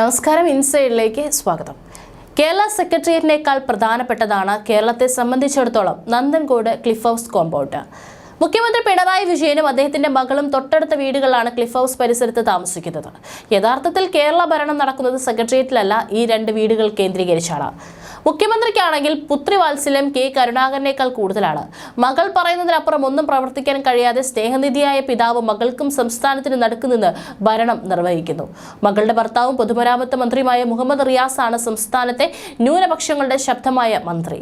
നമസ്കാരം ഇൻസൈഡിലേക്ക് സ്വാഗതം. കേരള സെക്രട്ടേറിയറ്റിനേക്കാൾ പ്രധാനപ്പെട്ടതാണ് കേരളത്തെ സംബന്ധിച്ചിടത്തോളം നന്ദൻകോട് ക്ലിഫ് ഹൗസ് കോമ്പൗണ്ട്. മുഖ്യമന്ത്രി പിണറായി വിജയനും അദ്ദേഹത്തിന്റെ മകളും തൊട്ടടുത്ത വീടുകളാണ് ക്ലിഫ് ഹൗസ് പരിസരത്ത് താമസിക്കുന്നത്. യഥാർത്ഥത്തിൽ കേരള ഭരണം നടക്കുന്നത് സെക്രട്ടേറിയറ്റിലല്ല ഈ രണ്ട് വീടുകൾ കേന്ദ്രീകരിച്ചാണ്. മുഖ്യമന്ത്രിക്കാണെങ്കിൽ പുത്രിവാത്സല്യം കെ കരുണാകരനേക്കാൾ കൂടുതലാണ്. മകൾ പറയുന്നതിനപ്പുറം ഒന്നും പ്രവർത്തിക്കാൻ കഴിയാതെ സ്നേഹനിധിയായ പിതാവ് മകൾക്കും സംസ്ഥാനത്തിന് നടുക്കുനിന്ന് ഭരണം നിർവഹിക്കുന്നു. മകളുടെ ഭർത്താവും പൊതുമരാമത്ത് മന്ത്രിയുമായ മുഹമ്മദ് റിയാസാണ് സംസ്ഥാനത്തെ ന്യൂനപക്ഷങ്ങളുടെ ശബ്ദമായ മന്ത്രി.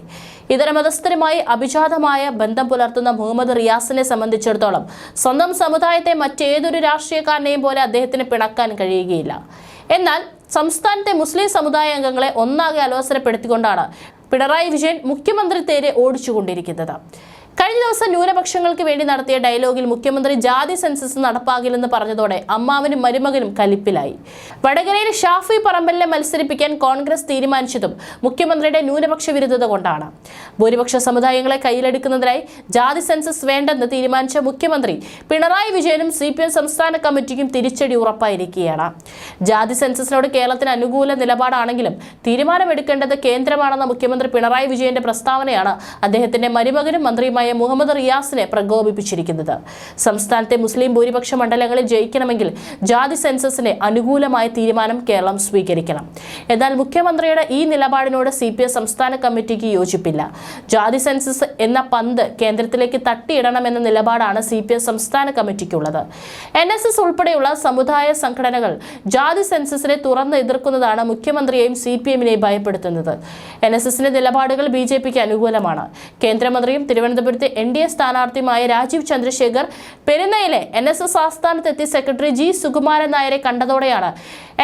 ഇതര മതസ്ഥരുമായി അഭിജാതമായ ബന്ധം പുലർത്തുന്ന മുഹമ്മദ് റിയാസിനെ സംബന്ധിച്ചിടത്തോളം സ്വന്തം സമുദായത്തെ മറ്റേതൊരു രാഷ്ട്രീയക്കാരനെയും പോലെ അദ്ദേഹത്തിന് പിണക്കാൻ കഴിയുകയില്ല. എന്നാൽ സംസ്ഥാനത്തെ മുസ്ലിം സമുദായ അംഗങ്ങളെ ഒന്നാകെ അലോസരപ്പെടുത്തിക്കൊണ്ടാണ് പിണറായി വിജയൻ മുഖ്യമന്ത്രി തേരെ ഓടിച്ചുകൊണ്ടിരിക്കുന്നത്. കഴിഞ്ഞ ദിവസം ന്യൂനപക്ഷങ്ങൾക്ക് വേണ്ടി നടത്തിയ ഡയലോഗിൽ മുഖ്യമന്ത്രി ജാതി സെൻസസ് നടപ്പാകില്ലെന്ന് പറഞ്ഞതോടെ അമ്മാവനും മരുമകനും കലിപ്പിലായി. വടകരയിൽ ഷാഫി പറമ്പലിനെ മത്സരിപ്പിക്കാൻ കോൺഗ്രസ് തീരുമാനിച്ചതും മുഖ്യമന്ത്രിയുടെ ന്യൂനപക്ഷ വിരുദ്ധത കൊണ്ടാണ്. ഭൂരിപക്ഷ സമുദായങ്ങളെ കയ്യിലെടുക്കുന്നതിനായി ജാതി സെൻസസ് വേണ്ടെന്ന് തീരുമാനിച്ച മുഖ്യമന്ത്രി പിണറായി വിജയനും സി പി എം സംസ്ഥാന കമ്മിറ്റിക്കും തിരിച്ചടി ഉറപ്പായിരിക്കുകയാണ്. ജാതി സെൻസസിനോട് കേരളത്തിന് അനുകൂല നിലപാടാണെങ്കിലും തീരുമാനമെടുക്കേണ്ടത് കേന്ദ്രമാണെന്ന മുഖ്യമന്ത്രി പിണറായി വിജയന്റെ പ്രസ്താവനയാണ്. അദ്ദേഹത്തിന്റെ മരുമകനും മന്ത്രിയുമായ മുഹമ്മദ് റിയാസിനെ പ്രകോപിപ്പിച്ചിരിക്കുന്നത്. സംസ്ഥാനത്തെ മുസ്ലിം ഭൂരിപക്ഷ മണ്ഡലങ്ങളിൽ ജയിക്കണമെങ്കിൽ ജാതി സെൻസസിന് അനുകൂലമായ തീരുമാനം കേരളം സ്വീകരിക്കണം. എന്നാൽ മുഖ്യമന്ത്രിയുടെ ഈ നിലപാടിനോട് സി സംസ്ഥാന കമ്മിറ്റിക്ക് യോജിപ്പില്ല. ജാതി സെൻസസ് എന്ന പന്ത് കേന്ദ്രത്തിലേക്ക് തട്ടിയിടണമെന്ന നിലപാടാണ് സി സംസ്ഥാന കമ്മിറ്റിക്കുള്ളത്. എൻ എസ് എസ് ഉൾപ്പെടെയുള്ള സമുദായ സംഘടനകൾ ജാതി സെൻസസിനെ തുറന്ന് എതിർക്കുന്നതാണ് മുഖ്യമന്ത്രിയെയും സി പി എമ്മിനെയും ഭയപ്പെടുത്തുന്നത്. എൻ എസ് എസിന്റെ നിലപാടുകൾ ബി ജെ പിക്ക് അനുകൂലമാണ്. കേന്ദ്രമന്ത്രിയും തിരുവനന്തപുരത്തെ എൻ ഡി എ സ്ഥാനാർത്ഥിയുമായ രാജീവ് ചന്ദ്രശേഖർ പെരുന്നയിലെ എൻ എസ് എസ് ആസ്ഥാനത്തെത്തി സെക്രട്ടറി ജി സുകുമാരൻ നായരെ കണ്ടതോടെയാണ്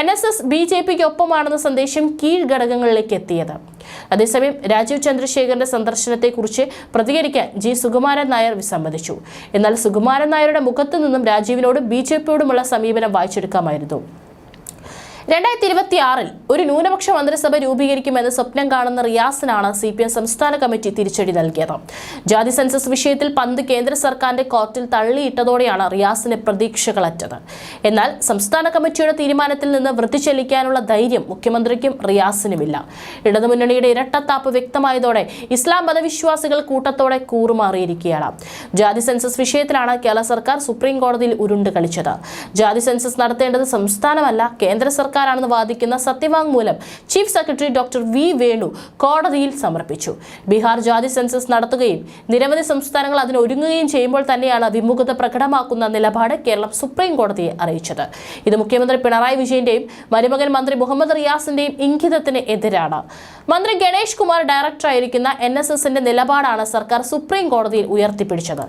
N S S B J പിക്ക് ഒപ്പമാണെന്ന സന്ദേശം കീഴ് ഘടകങ്ങളിലേക്ക് എത്തിയത്. അതേസമയം രാജീവ് ചന്ദ്രശേഖരന്റെ സന്ദർശനത്തെക്കുറിച്ച് പ്രതികരിക്കാൻ ജി സുകുമാരൻ നായർ വിസമ്മതിച്ചു. എന്നാൽ സുകുമാരൻ നായരുടെ മുഖത്തു നിന്നും രാജീവിനോടും ബി ജെ പിയോടുമുള്ള സമീപനം വായിച്ചെടുക്കാമായിരുന്നു. രണ്ടായിരത്തി ഇരുപത്തി ആറിൽ ഒരു ന്യൂനപക്ഷ മന്ത്രിസഭ രൂപീകരിക്കുമെന്ന് സ്വപ്നം കാണുന്ന റിയാസിനാണ് സി പി എം സംസ്ഥാന കമ്മിറ്റി തിരിച്ചടി നൽകിയത്. ജാതി സെൻസസ് വിഷയത്തിൽ പന്ത് കേന്ദ്ര സർക്കാരിന്റെ കോർട്ടിൽ തള്ളിയിട്ടതോടെയാണ് റിയാസിന് പ്രതീക്ഷകളറ്റത്. എന്നാൽ സംസ്ഥാന കമ്മിറ്റിയുടെ തീരുമാനത്തിൽ നിന്ന് വൃത്തി ചെല്ലിക്കാനുള്ള ധൈര്യം മുഖ്യമന്ത്രിക്കും റിയാസിനുമില്ല. ഇടതുമുന്നണിയുടെ ഇരട്ടത്താപ്പ് വ്യക്തമായതോടെ ഇസ്ലാം മതവിശ്വാസികൾ കൂട്ടത്തോടെ കൂറുമാറിയിരിക്കുകയാണ്. ജാതി സെൻസസ് വിഷയത്തിലാണ് കേരള സർക്കാർ സുപ്രീം കോടതിയിൽ ഉരുണ്ട് കളിച്ചത്. ജാതി സെൻസസ് നടത്തേണ്ടത് സംസ്ഥാനമല്ല കേന്ദ്ര സർക്കാരാണെന്ന് വാദിക്കുന്ന സത്യവാങ്മൂലം chief secretary doctor V Venu കോടതിയിൽ സമർപ്പിച്ചു. ബീഹാർ ജാതി സെൻസസ് നടത്തുകയും നിരവധി സംസ്ഥാനങ്ങൾ അതിനൊരുങ്ങുകയും ചെയ്യുമ്പോൾ തന്നെയാണ് വിമുഖത പ്രകടമാക്കുന്ന നിലപാട് കേരളം സുപ്രീം കോടതിയെ അറിയിച്ചത്. ഇത് മുഖ്യമന്ത്രി പിണറായി വിജയന്റെയും മരുമകൻ മന്ത്രി മുഹമ്മദ് റിയാസിന്റെയും ഇംഗിതത്തിന് എതിരാണ്. മന്ത്രി ഗണേഷ് കുമാർ ഡയറക്ടറായിരിക്കുന്ന എൻ എസ് എസിന്റെ നിലപാടാണ് സർക്കാർ സുപ്രീം കോടതിയിൽ ഉയർത്തിപ്പിടിച്ചത്.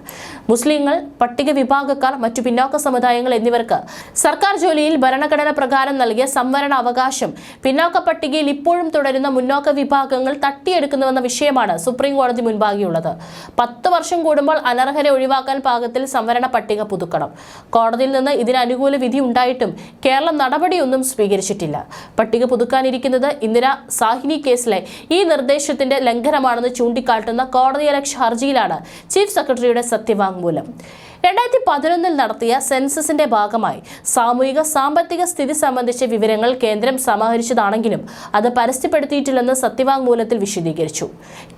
മുസ്ലിങ്ങൾ പട്ടിക വിഭാഗക്കാർ മറ്റു പിന്നോക്ക സമുദായങ്ങൾ എന്നിവർക്ക് സർക്കാർ ജോലിയിൽ ഭരണഘടന പ്രകാരം നൽകിയ സംവരണ അവകാശം പിന്നോക്ക പട്ടികയിൽ ഇപ്പോഴും തുടരുന്ന മുന്നോക്ക വിഭാഗങ്ങൾ തട്ടിയെടുക്കുന്നുവെന്ന വിഷയമാണ് സുപ്രീം കോടതി മുൻപാകെയുള്ളത്. പത്ത് വർഷം കൂടുമ്പോൾ അനർഹരെ ഒഴിവാക്കാൻ പാകത്തിൽ സംവരണ പട്ടിക പുതുക്കണം. കോടതിയിൽ നിന്ന് ഇതിനനുകൂല വിധി ഉണ്ടായിട്ടും കേരളം നടപടിയൊന്നും സ്വീകരിച്ചിട്ടില്ല. പട്ടിക പുതുക്കാനിരിക്കുന്നത് ഇന്ദിര സാഹിനി കേസിലെ ഈ നിർദ്ദേശത്തിന്റെ ലംഘനമാണെന്ന് ചൂണ്ടിക്കാട്ടുന്ന കോടതിയലക്ഷ്യ ഹർജിയിലാണ് ചീഫ് സെക്രട്ടറിയുടെ സത്യവാങ്മൂലം. രണ്ടായിരത്തി പതിനൊന്നിൽ നടത്തിയ സെൻസസിന്റെ ഭാഗമായി സാമൂഹിക സാമ്പത്തിക സ്ഥിതി സംബന്ധിച്ച വിവരങ്ങൾ കേന്ദ്രം സമാഹരിച്ചതാണെങ്കിലും അത് പരസ്യപ്പെടുത്തിയിട്ടില്ലെന്ന് സത്യവാങ്മൂലത്തിൽ വിശദീകരിച്ചു.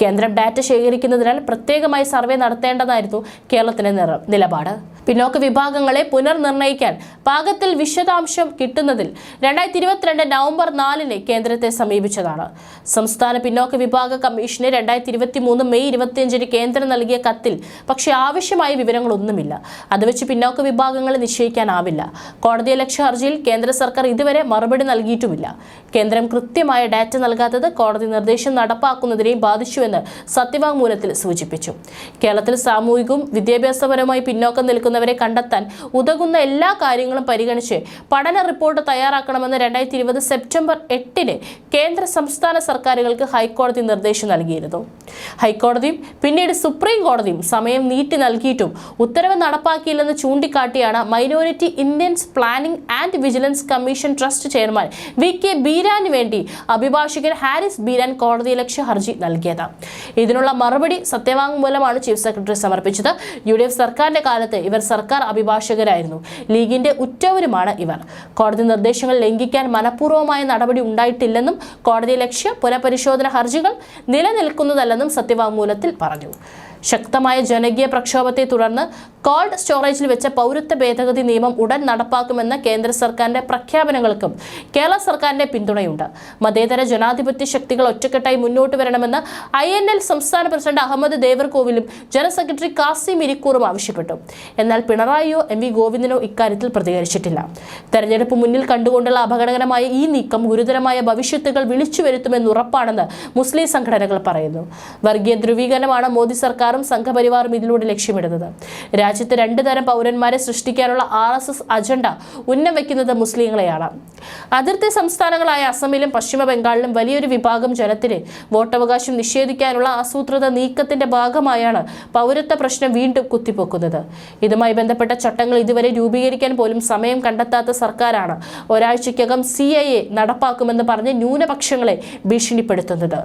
കേന്ദ്രം ഡാറ്റ ശേഖരിക്കുന്നതിനാൽ പ്രത്യേകമായി സർവേ നടത്തേണ്ടതായിരുന്നു കേരളത്തിന്റെ നിറ- നിലപാട്. പിന്നോക്ക വിഭാഗങ്ങളെ പുനർനിർണയിക്കാൻ പാകത്തിൽ വിശദാംശം കിട്ടുന്നതിൽ രണ്ടായിരത്തി ഇരുപത്തിരണ്ട് നവംബർ നാലിന് കേന്ദ്രത്തെ സമീപിച്ചതാണ്. സംസ്ഥാന പിന്നോക്ക വിഭാഗ കമ്മീഷന് രണ്ടായിരത്തി ഇരുപത്തി മൂന്ന് മെയ് ഇരുപത്തിയഞ്ചിന് കേന്ദ്രം നൽകിയ കത്തിൽ പക്ഷേ ആവശ്യമായ വിവരങ്ങളൊന്നുമില്ല. അത് വെച്ച് പിന്നോക്ക വിഭാഗങ്ങളെ നിശ്ചയിക്കാനാവില്ല. കോടതി ലക്ഷ്യ ഹർജിയിൽ കേന്ദ്ര സർക്കാർ ഇതുവരെ മറുപടി നൽകിയിട്ടുമില്ല. കേന്ദ്രം കൃത്യമായ ഡാറ്റ നൽകാത്തത് കോടതി നിർദ്ദേശം നടപ്പാക്കുന്നതിനെയും ബാധിച്ചുവെന്ന് സത്യവാങ്മൂലത്തിൽ സൂചിപ്പിച്ചു. കേരളത്തിൽ സാമൂഹികവും വിദ്യാഭ്യാസപരമായി പിന്നോക്കം നിൽക്കുന്നവരെ കണ്ടെത്താൻ ഉതകുന്ന എല്ലാ കാര്യങ്ങളും പരിഗണിച്ച് പഠന റിപ്പോർട്ട് തയ്യാറാക്കണമെന്ന് രണ്ടായിരത്തി ഇരുപത് സെപ്റ്റംബർ എട്ടിന് കേന്ദ്ര സംസ്ഥാന സർക്കാരുകൾക്ക് ഹൈക്കോടതി നിർദ്ദേശം നൽകിയിരുന്നു. ഹൈക്കോടതിയും പിന്നീട് സുപ്രീം കോടതിയും സമയം നീട്ടി നൽകിയിട്ടും ഉത്തരവ് നടപ്പാക്കിയില്ലെന്ന് ചൂണ്ടിക്കാട്ടിയാണ് minority Indians planning and vigilance commission trust chairman V K ബീരാന് വേണ്ടി അഭിഭാഷകൻ ഹാരിസ് ബീരാൻ കോടതിയലക്ഷ്യ ഹർജി നൽകിയത്. ഇതിനുള്ള മറുപടി സത്യവാങ്മൂലമാണ് ചീഫ് സെക്രട്ടറി സമർപ്പിച്ചത്. യു ഡി എഫ് സർക്കാരിന്റെ കാലത്ത് ഇവർ സർക്കാർ അഭിഭാഷകരായിരുന്നു. ലീഗിന്റെ ഉറ്റവരുമാണ് ഇവർ. കോടതി നിർദ്ദേശങ്ങൾ ലംഘിക്കാൻ മനഃപൂർവമായ നടപടി ഉണ്ടായിട്ടില്ലെന്നും കോടതിയിലക്ഷ്യ പുനഃപരിശോധന ഹർജികൾ നിലനിൽക്കുന്നതല്ലെന്നും സത്യവാങ്മൂലത്തിൽ പറഞ്ഞു. ശക്തമായ ജനകീയ പ്രക്ഷോഭത്തെ തുടർന്ന് കോൾഡ് സ്റ്റോറേജിൽ വെച്ച പൗരത്വ ഭേദഗതി നിയമം ഉടൻ നടപ്പാക്കുമെന്ന കേന്ദ്ര സർക്കാരിന്റെ പ്രഖ്യാപനങ്ങൾക്കും കേരള സർക്കാരിന്റെ പിന്തുണയുണ്ട്. മതേതര ജനാധിപത്യ ശക്തികൾ ഒറ്റക്കെട്ടായി മുന്നോട്ട് വരണമെന്ന് ഐ എൻ എൽ സംസ്ഥാന പ്രസിഡന്റ് അഹമ്മദ് ദേവർകോവിലും ജനറൽ സെക്രട്ടറി കാസിം ഇരിക്കൂറും ആവശ്യപ്പെട്ടു. എന്നാൽ പിണറായിയോ എം വി ഗോവിന്ദനോ ഇക്കാര്യത്തിൽ പ്രതികരിച്ചിട്ടില്ല. തെരഞ്ഞെടുപ്പ് മുന്നിൽ കണ്ടുകൊണ്ടുള്ള അപകടകരമായ ഈ നീക്കം ഗുരുതരമായ ഭവിഷ്യത്തുകൾ വിളിച്ചു വരുത്തുമെന്ന് ഉറപ്പാണെന്ന് മുസ്ലിം സംഘടനകൾ പറയുന്നു. വർഗീയ ധ്രുവീകരണമാണ് മോദി സർക്കാരും സംഘപരിവാറും ഇതിലൂടെ ലക്ഷ്യമിടുന്നത്. രാജ്യത്ത് രണ്ട് തരം പൗരന്മാരെ സൃഷ്ടിക്കാനുള്ള ആർ എസ് എസ് അജണ്ട ഉന്നം വയ്ക്കുന്നത് മുസ്ലിങ്ങളെയാണ്. അതിർത്തി സംസ്ഥാനങ്ങളായ അസമിലും പശ്ചിമ ബംഗാളിലും വലിയൊരു വിഭാഗം ജനത്തിന് വോട്ടവകാശം നിഷേധിക്കാനുള്ള ആസൂത്രിത നീക്കത്തിന്റെ ഭാഗമായാണ് പൗരത്വ പ്രശ്നം വീണ്ടും കുത്തിപ്പൊക്കുന്നത്. ഇതുമായി ബന്ധപ്പെട്ട ചട്ടങ്ങൾ ഇതുവരെ രൂപീകരിക്കാൻ പോലും സമയം കണ്ടെത്താത്ത സർക്കാരാണ് ഒരാഴ്ചയ്ക്കകം സി ഐ എ നടപ്പാക്കുമെന്ന് പറഞ്ഞ് ന്യൂനപക്ഷങ്ങളെ ഭീഷണിപ്പെടുത്തുന്നത്.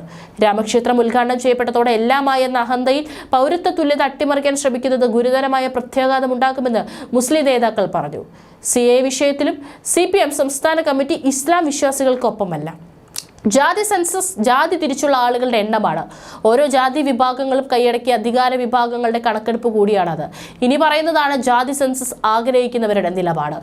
രാമക്ഷേത്രം ഉദ്ഘാടനം ചെയ്യപ്പെട്ടതോടെ എല്ലാമായി എന്ന അഹന്തയിൽ പൗരത്വ തുല്യത അട്ടിമറിക്കാൻ ശ്രമിക്കുന്നത് ഗുരുതരമായ പ്രത്യാഘാതം പ്രത്യാഘാതമുണ്ടാക്കുമെന്ന് മുസ്ലിം നേതാക്കൾ പറഞ്ഞു. സി എ വിഷയത്തിലും സി പി എം സംസ്ഥാന കമ്മിറ്റി ഇസ്ലാം വിശ്വാസികൾക്കൊപ്പമല്ല. ജാതി സെൻസസ് ജാതി തിരിച്ചുള്ള ആളുകളുടെ എണ്ണമാണ്. ഓരോ ജാതി വിഭാഗങ്ങളും കൈയടക്കിയ അധികാര വിഭാഗങ്ങളുടെ കണക്കെടുപ്പ് കൂടിയാണത്. ഇനി പറയുന്നതാണ് ജാതി സെൻസസ് ആഗ്രഹിക്കുന്നവരുടെ നിലപാട്.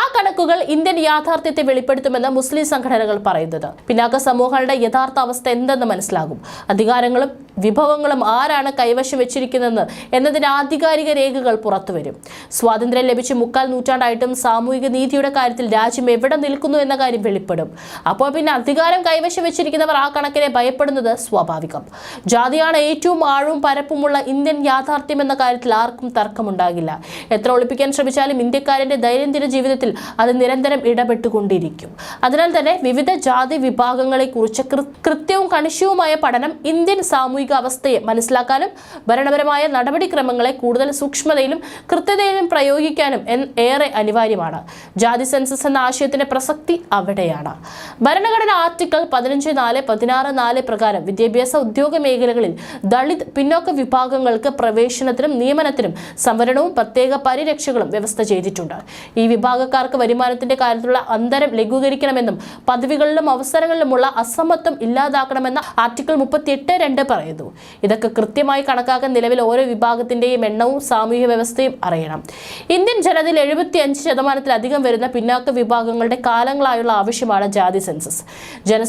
ആ കണക്കുകൾ ഇന്ത്യൻ യാഥാർത്ഥ്യത്തെ വെളിപ്പെടുത്തുമെന്ന് മുസ്ലിം സംഘടനകൾ പറയുന്നത്. പിന്നാക്ക സമൂഹങ്ങളുടെ യഥാർത്ഥ അവസ്ഥ എന്തെന്ന് മനസ്സിലാകും. അധികാരങ്ങളും വിഭവങ്ങളും ആരാണ് കൈവശം വെച്ചിരിക്കുന്നതെന്ന് എന്നതിന് ആധികാരിക രേഖകൾ പുറത്തുവരും സ്വാതന്ത്ര്യം ലഭിച്ച് മുക്കാൽ നൂറ്റാണ്ടായിട്ടും സാമൂഹിക നീതിയുടെ കാര്യത്തിൽ രാജ്യം എവിടെ നിൽക്കുന്നു എന്ന കാര്യം വെളിപ്പെടും. അപ്പോൾ പിന്നെ അധികാരം കൈവശം വെച്ചിരിക്കുന്നവർ ആ കണക്കിനെ ഭയപ്പെടുന്നത് സ്വാഭാവികം. ജാതിയാണ് ഏറ്റവും ആഴവും പരപ്പുമുള്ള ഇന്ത്യൻ യാഥാർത്ഥ്യം എന്ന കാര്യത്തിൽ ആർക്കും തർക്കമുണ്ടാകില്ല. എത്ര ഒളിപ്പിക്കാൻ ശ്രമിച്ചാലും ഇന്ത്യക്കാരന്റെ ദൈനംദിന ജീവിതത്തിൽ അത് നിരന്തരം ഇടപെട്ടുകൊണ്ടിരിക്കും. അതിനാൽ തന്നെ വിവിധ ജാതി വിഭാഗങ്ങളെ കുറിച്ച് കൃത്യവും കണിശവുമായ പഠനം ഇന്ത്യൻ സാമൂഹിക അവസ്ഥയെ മനസ്സിലാക്കാനും ഭരണപരമായ നടപടിക്രമങ്ങളെ കൂടുതൽ സൂക്ഷ്മതയിലും കൃത്യതയിലും പ്രയോഗിക്കാനും ഏറെ അനിവാര്യമാണ്. ജാതി സെൻസസ് എന്ന ആശയത്തിന്റെ പ്രസക്തി അവിടെയാണ്. ഭരണഘടന ആർട്ടിക്കിൾ പതിനഞ്ച് നാല് പതിനാറ് നാല് പ്രകാരം വിദ്യാഭ്യാസ ഉദ്യോഗ മേഖലകളിൽ ദളിത് പിന്നോക്ക വിഭാഗങ്ങൾക്ക് പ്രവേശനത്തിനും നിയമനത്തിനും സംവരണവും പ്രത്യേക പരിരക്ഷകളും വ്യവസ്ഥ ചെയ്തിട്ടുണ്ട്. ഈ വിഭാഗക്കാർക്ക് വരുമാനത്തിന്റെ കാര്യത്തിലുള്ള അന്തരം ലഘൂകരിക്കണമെന്നും പദവികളിലും അവസരങ്ങളിലുമുള്ള അസമത്വം ഇല്ലാതാക്കണമെന്ന ആർട്ടിക്കിൾ മുപ്പത്തി എട്ട് രണ്ട് പറയുന്നു. ഇതൊക്കെ കൃത്യമായി കണക്കാക്കാൻ നിലവിൽ ഓരോ വിഭാഗത്തിന്റെയും എണ്ണവും സാമൂഹ്യ വ്യവസ്ഥയും അറിയണം. ഇന്ത്യൻ ജനതയിൽ എഴുപത്തി അഞ്ച് ശതമാനത്തിലധികം വരുന്ന പിന്നാക്ക വിഭാഗങ്ങളുടെ കാലങ്ങളായുള്ള ആവശ്യമാണ് ജാതി സെൻസസ്.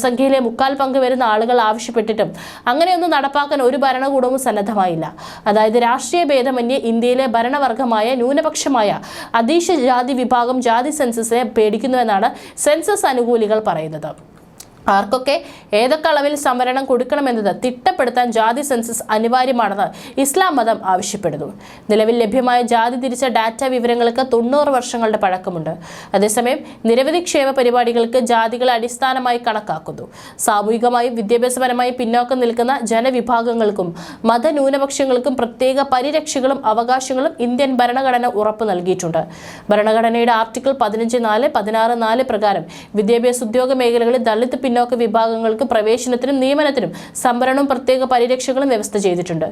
ജനസംഖ്യയിലെ മുക്കാൽ പങ്ക് വരുന്ന ആളുകൾ ആവശ്യപ്പെട്ടിട്ടും അങ്ങനെയൊന്നും നടപ്പാക്കാൻ ഒരു ഭരണകൂടവും സന്നദ്ധമായില്ല. അതായത് രാഷ്ട്രീയ ഭേദമന്യേ ഇന്ത്യയിലെ ഭരണവർഗമായ ന്യൂനപക്ഷമായ അതീശ ജാതി വിഭാഗം ജാതി സെൻസസിനെ പേടിക്കുന്നുവെന്നാണ് സെൻസസ് അനുകൂലികൾ പറയുന്നത്. ആർക്കൊക്കെ ഏതൊക്കെ അളവിൽ സംവരണം കൊടുക്കണമെന്നത് തിട്ടപ്പെടുത്താൻ ജാതി സെൻസസ് അനിവാര്യമാണെന്ന് ഇസ്ലാം മതം ആവശ്യപ്പെടുന്നു. നിലവിൽ ലഭ്യമായ ജാതി തിരിച്ച ഡാറ്റ വിവരങ്ങൾക്ക് തൊണ്ണൂറ് വർഷങ്ങളുടെ പഴക്കമുണ്ട്. അതേസമയം നിരവധി ക്ഷേമ പരിപാടികൾക്ക് ജാതികളെ അടിസ്ഥാനമായി കണക്കാക്കുന്നു. സാമൂഹികമായും വിദ്യാഭ്യാസപരമായും പിന്നോക്കം നിൽക്കുന്ന ജനവിഭാഗങ്ങൾക്കും മതന്യൂനപക്ഷങ്ങൾക്കും പ്രത്യേക പരിരക്ഷകളും അവകാശങ്ങളും ഇന്ത്യൻ ഭരണഘടന ഉറപ്പു നൽകിയിട്ടുണ്ട്. ഭരണഘടനയുടെ ആർട്ടിക്കിൾ പതിനഞ്ച് നാല് പതിനാറ് നാല് പ്രകാരം വിദ്യാഭ്യാസ ഉദ്യോഗ മേഖലകളിൽ ദളിത് പിന്നോക്ക വിഭാഗങ്ങൾക്ക് പ്രവേശനത്തിനും നിയമനത്തിനും സംവരണവും പ്രത്യേക പരിരക്ഷകളും വ്യവസ്ഥ ചെയ്തിട്ടുണ്ട്.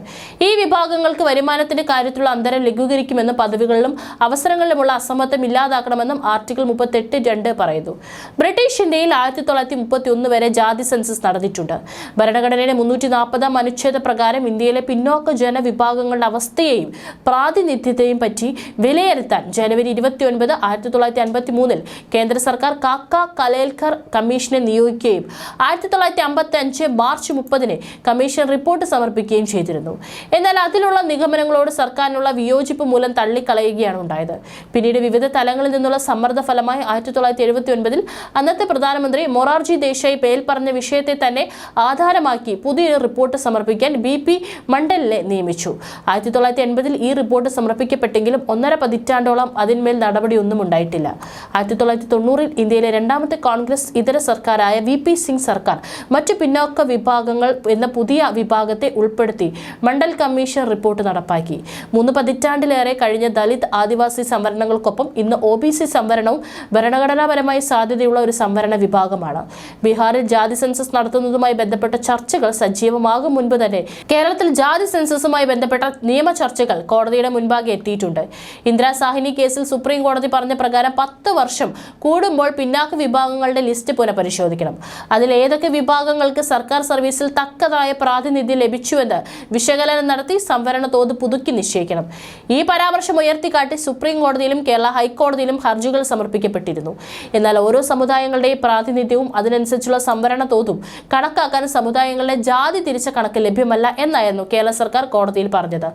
ഈ വിഭാഗങ്ങൾക്ക് വരുമാനത്തിന്റെ കാര്യത്തിലുള്ള അന്തരം ലഘൂകരിക്കുമെന്നും പദവികളിലും അവസരങ്ങളിലുമുള്ള അസമത്വം ഇല്ലാതാക്കണമെന്നും ആർട്ടിക്കിൾ മുപ്പത്തെട്ട് രണ്ട് പറയുന്നു. ബ്രിട്ടീഷ് ഇന്ത്യയിൽ ആയിരത്തി തൊള്ളായിരത്തി മുപ്പത്തി ഒന്ന് വരെ ജാതി സെൻസസ് നടന്നിട്ടുണ്ട്. ഭരണഘടനയുടെ മുന്നൂറ്റി നാൽപ്പതാം അനുച്ഛേദ പ്രകാരം ഇന്ത്യയിലെ പിന്നോക്ക ജനവിഭാഗങ്ങളുടെ അവസ്ഥയെയും പ്രാതിനിധ്യത്തെയും പറ്റി വിലയിരുത്താൻ ജനുവരി ഇരുപത്തി ഒൻപത് ആയിരത്തി തൊള്ളായിരത്തി അൻപത്തി മൂന്നിൽ കേന്ദ്ര സർക്കാർ കാക്ക കലേൽക്കർ കമ്മീഷനെ നിയോഗിക്കുകയും ആയിരത്തി തൊള്ളായിരത്തി അമ്പത്തി അഞ്ച് മാർച്ച് മുപ്പതിന് കമ്മീഷൻ റിപ്പോർട്ട് സമർപ്പിക്കുകയും ചെയ്തിരുന്നു. എന്നാൽ അതിലുള്ള നിഗമനങ്ങളോട് സർക്കാരിനുള്ള വിയോജിപ്പ് മൂലം തള്ളിക്കളയുകയാണ് ഉണ്ടായത്. പിന്നീട് വിവിധ തലങ്ങളിൽ നിന്നുള്ള സമ്മർദ്ദ ഫലമായി ആയിരത്തി തൊള്ളായിരത്തി എഴുപത്തി ഒൻപതിൽ അന്നത്തെ പ്രധാനമന്ത്രി മൊറാർജി ദേശായി പേൽ പറഞ്ഞ വിഷയത്തെ തന്നെ ആധാരമാക്കി പുതിയൊരു റിപ്പോർട്ട് സമർപ്പിക്കാൻ ബി പി മണ്ഡലിനെ നിയമിച്ചു. ആയിരത്തി തൊള്ളായിരത്തി എൺപതിൽ ഈ റിപ്പോർട്ട് സമർപ്പിക്കപ്പെട്ടെങ്കിലും ഒന്നര പതിറ്റാണ്ടോളം അതിന്മേൽ നടപടിയൊന്നും ഉണ്ടായിട്ടില്ല. ആയിരത്തി തൊള്ളായിരത്തി തൊണ്ണൂറിൽ ഇന്ത്യയിലെ രണ്ടാമത്തെ കോൺഗ്രസ് ഇതര സർക്കാരായ വി പി സിംഗ് സർക്കാർ മറ്റു പിന്നോക്ക വിഭാഗങ്ങൾ എന്ന പുതിയ വിഭാഗത്തെ ഉൾപ്പെടുത്തി മണ്ഡൽ കമ്മീഷൻ റിപ്പോർട്ട് നടപ്പാക്കി. മൂന്ന് പതിറ്റാണ്ടിലേറെ കഴിഞ്ഞ ദലിത് ആദിവാസി സംവരണങ്ങൾക്കൊപ്പം ഇന്ന് ഒ ബി സി സംവരണവും ഭരണഘടനാപരമായി സാധ്യതയുള്ള ഒരു സംവരണ വിഭാഗമാണ്. ബീഹാറിൽ ജാതി സെൻസസ് നടത്തുന്നതുമായി ബന്ധപ്പെട്ട ചർച്ചകൾ സജീവമാകും മുൻപ് തന്നെ കേരളത്തിൽ ജാതി സെൻസസുമായി ബന്ധപ്പെട്ട നിയമ ചർച്ചകൾ കോടതിയുടെ മുൻപാകെ എത്തിയിട്ടുണ്ട്. ഇന്ദിരാ സാഹിനി കേസിൽ സുപ്രീം കോടതി പറഞ്ഞ പ്രകാരം പത്ത് വർഷം കൂടുമ്പോൾ പിന്നാക്ക വിഭാഗങ്ങളുടെ ലിസ്റ്റ് പുനഃപരിശോധിക്കണം. അതിൽ ഏതൊക്കെ വിഭാഗങ്ങൾക്ക് സർക്കാർ സർവീസിൽ തക്കതായ പ്രാതിനിധ്യം ലഭിച്ചുവെന്ന് വിശകലനം നടത്തി സംവരണ തോത് പുതുക്കി നിശ്ചയിക്കണം. ഈ പരാമർശം ഉയർത്തിക്കാട്ടി സുപ്രീം കോടതിയിലും കേരള ഹൈക്കോടതിയിലും ഹർജികൾ സമർപ്പിക്കപ്പെട്ടിരുന്നു. എന്നാൽ ഓരോ സമുദായങ്ങളുടെയും പ്രാതിനിധ്യവും അതിനനുസരിച്ചുള്ള സംവരണ തോതും കണക്കാക്കാൻ സമുദായങ്ങളുടെ ജാതി തിരിച്ച കണക്ക് ലഭ്യമല്ല എന്നായിരുന്നു കേരള സർക്കാർ കോടതിയിൽ പറഞ്ഞത്.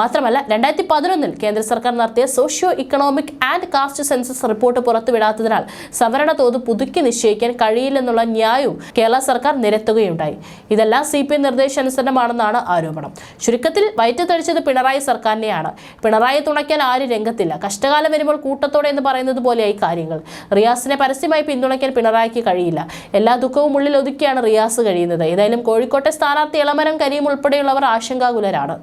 മാത്രമല്ല രണ്ടായിരത്തി പതിനൊന്നിൽ കേന്ദ്ര സർക്കാർ നടത്തിയ socio economic and caste census report പുറത്തുവിടാത്തതിനാൽ സംവരണ തോത് പുതുക്കി നിശ്ചയിക്കാൻ കഴിയില്ലെന്നുള്ള ന്യായവും കേരള സർക്കാർ നിരത്തുകയുണ്ടായി. ഇതെല്ലാം സി പി നിർദ്ദേശാനുസരണമാണെന്നാണ് ആരോപണം. ചുരുക്കത്തിൽ വയറ്റത്തടിച്ചത് പിണറായി സർക്കാരിനെയാണ്. പിണറായി തുണയ്ക്കാൻ ആരും രംഗത്തില്ല. കഷ്ടകാലം വരുമ്പോൾ കൂട്ടത്തോടെ എന്ന് പറയുന്നത് പോലെയായി കാര്യങ്ങൾ. റിയാസിനെ പരസ്യമായി പിന്തുണയ്ക്കാൻ പിണറായിക്ക് കഴിയില്ല. എല്ലാ ദുഃഖവും ഉള്ളിൽ ഒതുക്കിയാണ് റിയാസ് കഴിയുന്നത്. ഏതായാലും കോഴിക്കോട്ടെ സ്ഥാനാർത്ഥി ഇളമരം കരീം ഉൾപ്പെടെയുള്ളവർ ആശങ്കാകുലരാണ്.